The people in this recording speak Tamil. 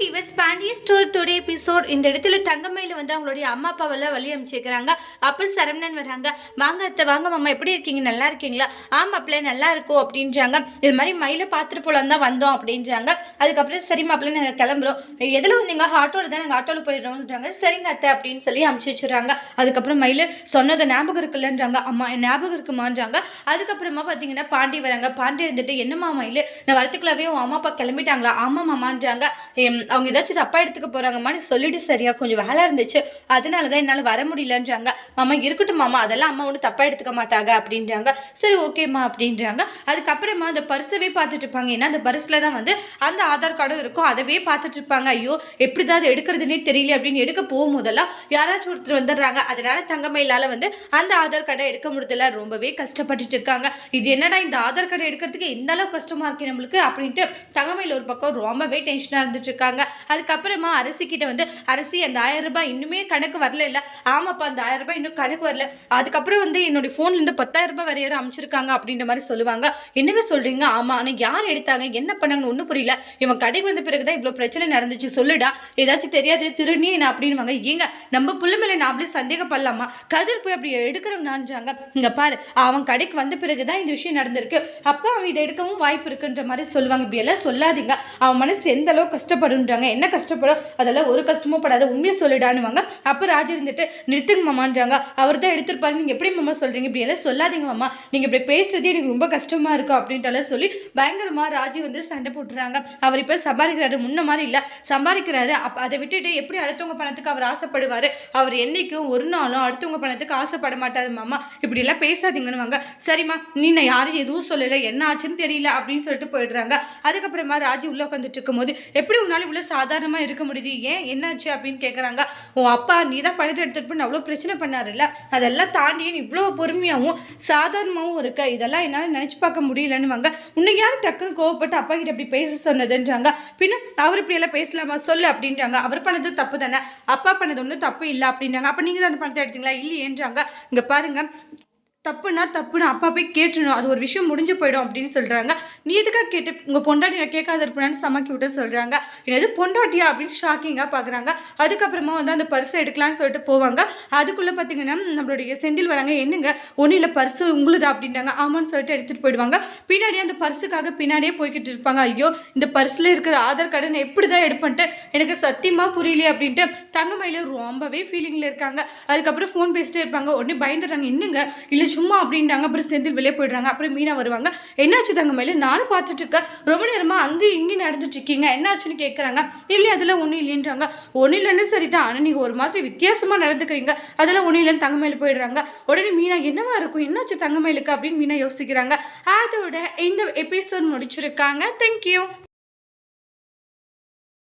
விவஸ் பாண்டிய ஸ்டோர் டுடே எபிசோட் இந்த இடத்துல தங்கமயில வந்து அவங்களுடைய அம்மா அப்பாவெல்லாம் வழி அமைச்சிருக்கிறாங்க. அப்போ சரவணன் வராங்க. வாங்க அத்தை வாங்க மாமா எப்படி இருக்கீங்க? நல்லா இருக்கீங்களா? ஆமாப்பிள்ள நல்லா இருக்கும் அப்படின்றாங்க. இது மாதிரி மயில பார்த்துட்டு போலாம் தான் வந்தோம் அப்படின்றாங்க. அதுக்கப்புறம் சரி மாப்பிள்ள நாங்கள் கிளம்புறோம். எதில் வந்தீங்க ஆட்டோவில் தான் நாங்கள் ஆட்டோவில் போயிடுறோம்ன்றாங்க சரிங்க அத்தை அப்படின்னு சொல்லி அமுச்சு வச்சுறாங்க அதுக்கப்புறம் மயில் சொன்னது ஞாபகம் இருக்குல்லன்றாங்க. அம்மா ஞாபகம் இருக்குமான்றாங்க. அதுக்கப்புறமா பார்த்தீங்கன்னா பாண்டி வராங்க. பாண்டி இருந்துட்டு என்னம்மா மயில்? நான் வரத்துக்குள்ளாவே உன் அம்மா அப்பா கிளம்பிட்டாங்களா? ஆமாம் மாமான்றாங்க. அவங்க ஏதாச்சும் தப்பா எடுத்துக்க போறாங்கம்மான்னு சொல்லிட்டு சரியா கொஞ்சம் வேலை இருந்துச்சு. அதனால தான் என்னால் வர முடியலன்றாங்க. மாமா இருக்கட்டும் மாமா அதெல்லாம் அம்மா ஒன்றும் தப்பா எடுத்துக்க மாட்டாங்க அப்படின்றாங்க. சரி ஓகேம்மா அப்படின்றாங்க. அதுக்கப்புறமா அந்த பர்ஸவே பார்த்துட்டு இருப்பாங்க. ஏன்னா அந்த பர்ஸில் தான் வந்து அந்த ஆதார் கார்டும் இருக்கும். அதவே பார்த்துட்டு இருப்பாங்க. ஐயோ எப்படி தான் அதை எடுக்கிறதுனே தெரியல அப்படின்னு எடுக்க போகும்போதெல்லாம் யாராச்சும் ஒருத்தர் வந்துடுறாங்க. அதனால தங்கமயிலால வந்து அந்த ஆதார் கார்டை எடுக்க முடியல ரொம்பவே கஷ்டப்பட்டுட்டு இருக்காங்க. இது என்னடா இந்த ஆதார் கார்டை எடுக்கிறதுக்கு இந்த அளவு கஷ்டமா இருக்கு நம்மளுக்கு அப்படின்ட்டு தங்கமயில் ஒரு பக்கம் ரொம்பவே டென்ஷனாக இருந்துட்டு இருக்காங்க. அதுக்கப்புறமா அரசிக்கிட்ட வந்து அரசி அந்த ஆயிரம் ரூபாய் இன்னுமே கணக்கு வரல இல்லை. ஆமாப்பா அந்த ஆயிரம் ரூபாய் இன்னும் கணக்கு வரல. அதுக்கப்புறம் வந்து என்னுடைய ஃபோன்லேருந்து பத்தாயிரம் ரூபாய் வரைய அமைச்சிருக்காங்க. அப்படின்ற மாதிரி சொல்லுவாங்க. என்னங்க சொல்கிறீங்க ஆமாம் ஆனால் யார் எடுத்தாங்க? என்ன பண்ணாங்கன்னு ஒன்றும் புரியல. இவன் கடைக்கு வந்த பிறகு தான் இவ்வளோ பிரச்சனை நடந்துச்சு. சொல்லுடா. ஏதாச்சும் தெரியாது திருநீ என்ன அப்படின்னுவாங்க. ஏங்க நம்ம பிள்ள மேலே நான் நாமளே சந்தேகப்படலாமா? கதிர் போய் அப்படி எடுக்கிறோம்னான்றாங்க இங்கே பாரு அவன் கடைக்கு வந்த பிறகு தான் இந்த விஷயம் நடந்திருக்கு. அப்போ அவன் இதை எடுக்கவும் வாய்ப்பு இருக்குன்ற மாதிரி சொல்லுவாங்க. இப்படி எல்லாம் சொல்லாதீங்க. அவன் மனசு எந்த அளவு பண்ணுறாங்க என்ன கஷ்டப்படும் அதெல்லாம் ஒரு கஷ்டமும் படாத உண்மையை சொல்லிடானுவாங்க. அப்போ ராஜ் இருந்துட்டு நிறுத்துங்க மாமான்றாங்க அவர் தான் எடுத்திருப்பாரு நீங்கள் எப்படி மாமா சொல்கிறீங்க இப்படி எல்லாம் சொல்லாதீங்க மாமா. நீங்கள் இப்படி பேசுறதே எனக்கு ரொம்ப கஷ்டமா இருக்கும் அப்படின்ட்டுலாம் சொல்லி பயங்கரமாக ராஜி வந்து சண்டை போட்டுறாங்க. அவர் இப்போ சம்பாதிக்கிறாரு. முன்ன மாதிரி இல்லை. சம்பாதிக்கிறாரு. அப் அதை விட்டுட்டு எப்படி அடுத்தவங்க பணத்துக்கு அவர் ஆசைப்படுவார்? அவர் என்னைக்கும் ஒரு நாளும் அடுத்தவங்க பணத்துக்கு ஆசைப்பட மாட்டார் மாமா. இப்படி எல்லாம் பேசாதீங்கன்னு சரிம்மா நீ நான் யாரும் எதுவும் சொல்லலை. என்ன ஆச்சுன்னு தெரியல அப்படின்னு சொல்லிட்டு போயிடுறாங்க. அதுக்கப்புறமா ராஜி உள்ளே உட்காந்துட்டு இருக்கும்போது எப்படி உன்னால இவ்வளோ சாதாரணமாக இருக்க முடியுது. ஏன்? என்னாச்சு அப்படின்னு கேட்குறாங்க உன் அப்பா நீ தான் பணத்தை எடுத்துட்டு போய் அவ்வளோ பிரச்சனை பண்ணாருல்ல? அதெல்லாம் தாண்டி இவ்வளோ பொறுமையாகவும் சாதாரணமாகவும் இருக்க. இதெல்லாம் என்னால் நினச்சி பார்க்க முடியலன்னு வாங்க உன்னை யார் டக்குன்னு கோவப்பட்டு அப்பா கிட்ட இப்படி பேச சொன்னதுன்றாங்க. பின்ன அவர் இப்படி எல்லாம் பேசலாமா? சொல்லு அப்படின்றாங்க. அவர் பண்ணது தப்பு தானே? அப்பா பண்ணது ஒன்றும் தப்பு இல்லை அப்படின்றாங்க. அப்போ நீங்கள் தான் அந்த பணத்தை எடுத்தீங்களா? இல்லையேன்றாங்க. இங்கே பாருங்க. தப்புனா தப்புன்னு அப்பா போய் கேட்டுணும் அது ஒரு விஷயம் முடிஞ்சு போயிடும் அப்படின்னு சொல்கிறாங்க நீ எதுக்காக கேட்டு உங்கள் பொண்டாட்டி நான் கேட்காத இருப்பேன்னு சமக்கி விட்டு சொல்கிறாங்க என்னது பொண்டாட்டியா அப்படின்னு ஷாக்கிங்காக பார்க்குறாங்க அதுக்கப்புறமா வந்து அந்த பர்ஸை எடுக்கலான்னு சொல்லிட்டு போவாங்க. அதுக்குள்ளே பார்த்தீங்கன்னா நம்மளுடைய செந்தில் வராங்க என்னங்க ஒன்றும் இல்லை பர்ஸு உங்களுதா? அப்படின்றாங்க. ஆமான்னு சொல்லிட்டு எடுத்துகிட்டு போயிடுவாங்க. பின்னாடியே அந்த பர்ஸுக்காக பின்னாடியே போய்கிட்டு இருப்பாங்க. ஐயோ இந்த பர்ஸில் இருக்கிற ஆதார் கார்டை நான் எப்படி தான் எடுப்பேன்ட்டு எனக்கு சத்தியமாக புரியலையே அப்படின்ட்டு தங்கமயில ரொம்பவே ஃபீலிங்கில் இருக்காங்க. அதுக்கப்புறம் ஃபோன் பேசிட்டே இருப்பாங்க. உடனே பயந்துடுறாங்க. என்னங்க இல்லை சும்மா அப்படின்றாங்க. அப்புறம் செந்தில் வெளியே போயிடுறாங்க. அப்புறம் மீனா வருவாங்க. என்னாச்சு தங்கமயில? நானும் பார்த்துட்டு இருக்கேன் ரொம்ப நேரமாக அங்கேயும் இங்கேயும் நடந்துட்டு இருக்கீங்க என்னாச்சுன்னு கேட்குறாங்க இல்லை அதெல்லாம் ஒன்றும் இல்லைன்றாங்க. ஒன்றும் இல்லைன்னு சரிதான். ஆனால் நீங்கள் ஒரு மாதிரி வித்தியாசமாக நடந்துக்கிறீங்க. அதெல்லாம் ஒன்றும் இல்லைன்னு தங்கமேல போயிடுறாங்க. உடனே மீனா என்னவா இருக்கும்? என்னாச்சு தங்கமயிலுக்கு அப்படின்னு மீனா யோசிக்கிறாங்க. அதோட இந்த எபிசோட் முடிச்சிருக்காங்க. தேங்க்யூ